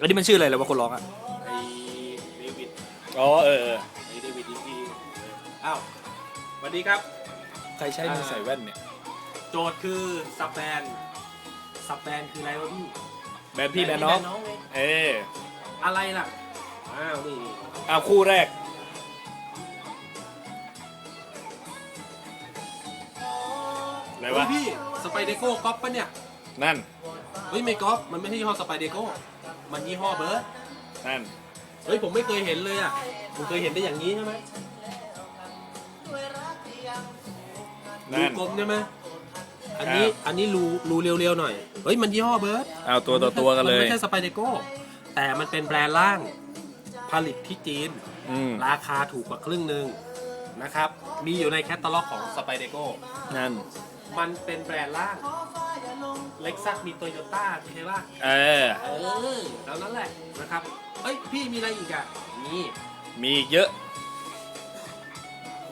อันนี้มันชื่ออะไรแล้ววะคนร้องอะไอ้เดวิดอ๋อเออไอ้เดวิดอีพีอ้าวสวัสดีครับ ใครใช้มือใส่แว่นเนี่ยโจทย์คือซับแบนซับแบนคืออะไรวะพี่แบนพี่แบนน้องไงเอออะไรล่ะอ้าวนี่เอาคู่แรกไหนเฮ้วะ ยพี่สไปเดโก้ก๊อปปะเนี่ยนั่น เฮ้ยไม่ก๊อปมันไม่ใช่ยี่ห้อสไปเดโก้ มันยี่ห้อเบิร์ดนั่น เฮ้ยผมไม่เคยเห็นเลยอะผมเคยเห็นได้อย่างนี้ใช่ไหมรูนั่น กลมใช่ไหมอันนี้ครับ อันนี้รูรูเรียวๆหน่อยเฮ้ยมันยี่ห้อเบิร์ดเอาตัวต่อตัวกันเลมันยไม่ใช่สไปเดโก้แต่มันเป็นแบรนด์ล่างผลิตที่จีน อืม ราคาถูกกว่าครึ่งหนึ่งนะครับ มีอยู่ในแคตตาล็อกของสไปเดโก้นั่น มันเป็นแบรนด์ล่าง เล็กซัสมีโตโยต้าใช่ป่ะเออ เออแล้วนั่นแหละนะครับเฮ้ยพี่มีอะไรอีกอะนี่มีอีกเยอะ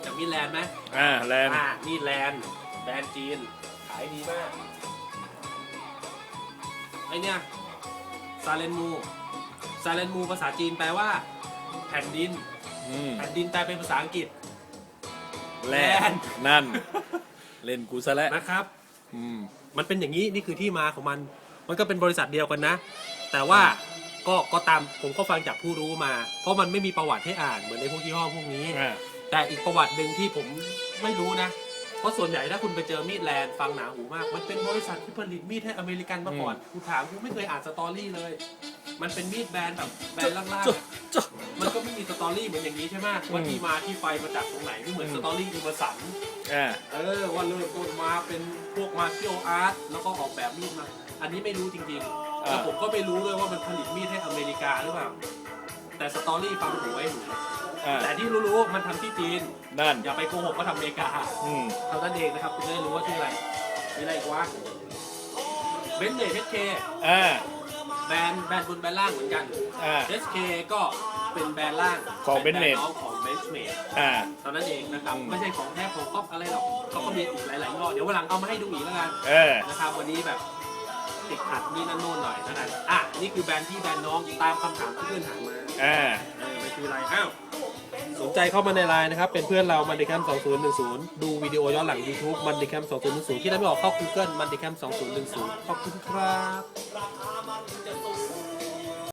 จะมีแลนด์ไหมอ่าแลนด์อ่านี่แลนด์แบรนด์จีน ขายดีมากไอเนี่ยซาเลนมูซาเลนมูภาษาจีนแปลว่า แผ่นดิน อืมแผ่นดินแปลเป็นภาษาอังกฤษ แลแลนนด์ด์นั่น เล่นกูซะแล้วนะครับ อืมมันเป็นอย่างนี้นี่คือที่มาของมัน มันก็เป็นบริษัทเดียวกันนะ แต่ว่าก็ก็ตามผมก็ฟังจากผู้รู้มา เพราะมันไม่มีประวัติให้อ่านเหมือนในพวกยี่ห้อพวกนี้ อ่าแต่อีกประวัติหนึ่งที่ผมไม่รู้นะ เพราะส่วนใหญ่ถ้าคุณไปเจอมีดแลนด์ฟังหนาหูมาก มันเป็นบริษัทที่ผลิตมีดให้อเมริกันมาก่อนกูถามกูไม่เคยอ่านสตอรี่เลย มันเป็นมีดแบรนด์แบบแบรนด์ล่างจ๊ะจ๊ะๆมันก็ไม่มีสต อรี่เหมือนอย่างนี้ใช่ไหมว่าที่มาที่ไปมาจากตรงไหนไม่เหมือนอืมสตอรี่อุปสันอ่าเออว่าเริ่มต้นมาเป็นพวกมาเคียวอาร์ตแล้วก็ออกแบบมีดมา อันนี้ไม่รู้จริงๆอ่าแล้วผมก็ไม่รู้ด้วยว่ามันผลิตมีดให้อเมริกาหรือเปล่าแต่สตอรี่ฟังหูไว้หูอ่าแต่ที่รู้ๆมันทำที่จีนนั่นอย่าไปโกหกว่าทำอเมริกาอืมเท่านั้นเองนะครับคุณจะได้รู้ว่าชื่ออะไรมีอะไรอีกวะเบนเน่เอสเคอ่าแบรนด์แบรนด์บนแบรนด์ล่างเหมือนกันอ่าเอสเคก็ เป็นแบรนด์ล่างของป็แบรน Bennett ด์น้องของเบนเมดอ่า เท่านั้นเองนะครับ อืม ไม่ใช่ของแท้ของก๊อปอะไรหรอกเขาก็มีอีกหลายๆยี่ห้อเดี๋ยววันหลังเอามาให้ดูอีกแล้วกันเออ นะครับวันนี้แบบติดขัดนี่นั่นโน่นหน่อยแล้วกันอะนี่คือแบรนด์ที่แบรนด์น้องตามคำถามที่เพื่อนถามมา อ่า เออมันคืออะไรอ้าวสนใจเข้ามาในไลน์นะครับ เป็นเพื่อนเรามันดิแคม2010 ดูวิดีโอย้อนหลัง YouTube มันดิแคม2010ที่ได้ไม่ออกเข้า Google มันดิแคม2010 ขอบคุณครับ